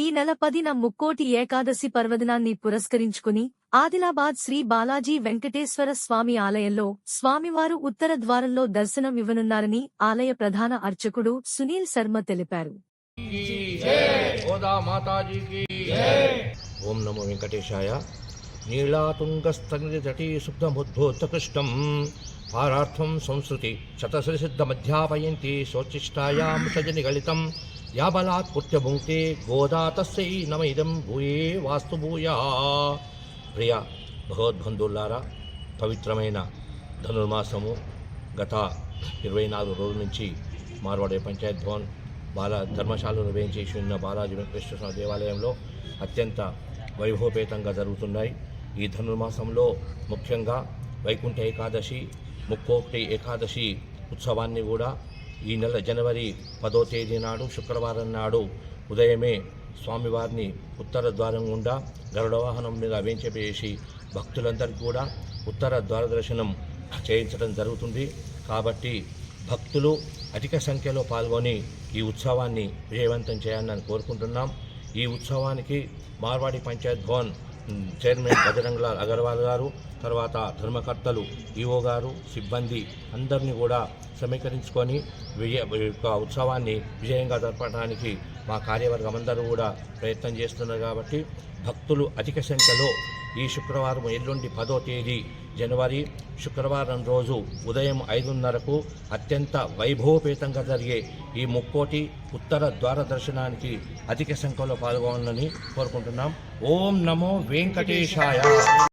ఈ నెల పదిన ముక్కోటి ఏకాదశి పర్వదినాన్ని పురస్కరించుకుని ఆదిలాబాద్ శ్రీ బాలాజీ వెంకటేశ్వర స్వామి ఆలయంలో స్వామివారు ఉత్తర ద్వారంలో దర్శనం ఇవ్వనున్నారని ఆలయ ప్రధాన అర్చకుడు సునీల్ శర్మ తెలిపారు. ఓం నమో వెంకటేశాయ. నీళాతుంగస్తటి పారార్థం సంస్కృతి శతశ్రీసిద్ధమధ్యాపయంతి శోచిష్టాయాం సజని గళితం యాబలాత్ పుట్యభుంక్తే గోదా తస్సై నమ ఇదం భూయే వాస్తు భూయా ప్రియ భగవద్బంధువులారా పవిత్రమైన ధనుర్మాసము గత ఇరవై నాలుగు రోజుల నుంచి మార్వాడే పంచాయత్ భవన్ బాల ధర్మశాలను వేయించేసి ఉన్న బాలాజీ వెంకటేశ్వర స్వామి దేవాలయంలో అత్యంత వైభవపేతంగా జరుగుతున్నాయి ఈ ధనుర్మాసంలో ముఖ్యంగా వైకుంఠ ఏకాదశి ముక్కోటి ఏకాదశి ఉత్సవాన్ని కూడా ఈ నెల జనవరి పదో తేదీ నాడు శుక్రవారం నాడు ఉదయమే స్వామివారిని ఉత్తర ద్వారం గుండా గరుడ వాహనం మీద వేయించేసి భక్తులందరికీ కూడా ఉత్తర ద్వార దర్శనం చేయించడం జరుగుతుంది. కాబట్టి భక్తులు అధిక సంఖ్యలో పాల్గొని ఈ ఉత్సవాన్ని విజయవంతం చేయాలని కోరుకుంటున్నాం. ఈ ఉత్సవానికి మార్వాడి పంచాయత్ భవన్ చైర్మన్ బజరంగ్లాల్ అగర్వాల్ గారు తర్వాత ధర్మకర్తలు ఈఓ గారు సిబ్బంది అందరినీ కూడా సమీకరించుకొని విజయ యొక్క ఉత్సవాన్ని విజయంగా జరపడానికి మా కార్యవర్గం అందరూ కూడా ప్రయత్నం చేస్తున్నారు కాబట్టి భక్తులు అధిక సంఖ్యలో ఈ శుక్రవారం ఎల్లుండి పదో తేదీ జనవరి శుక్రవారం రోజు ఉదయం ఐదున్నరకు అత్యంత వైభవపేతంగా జరిగే ఈ ముక్కోటి ఉత్తర ద్వార దర్శనానికి అధిక సంఖ్యలో పాల్గొనాలని కోరుకుంటున్నాం. ఓం నమో వెంకటేశాయ.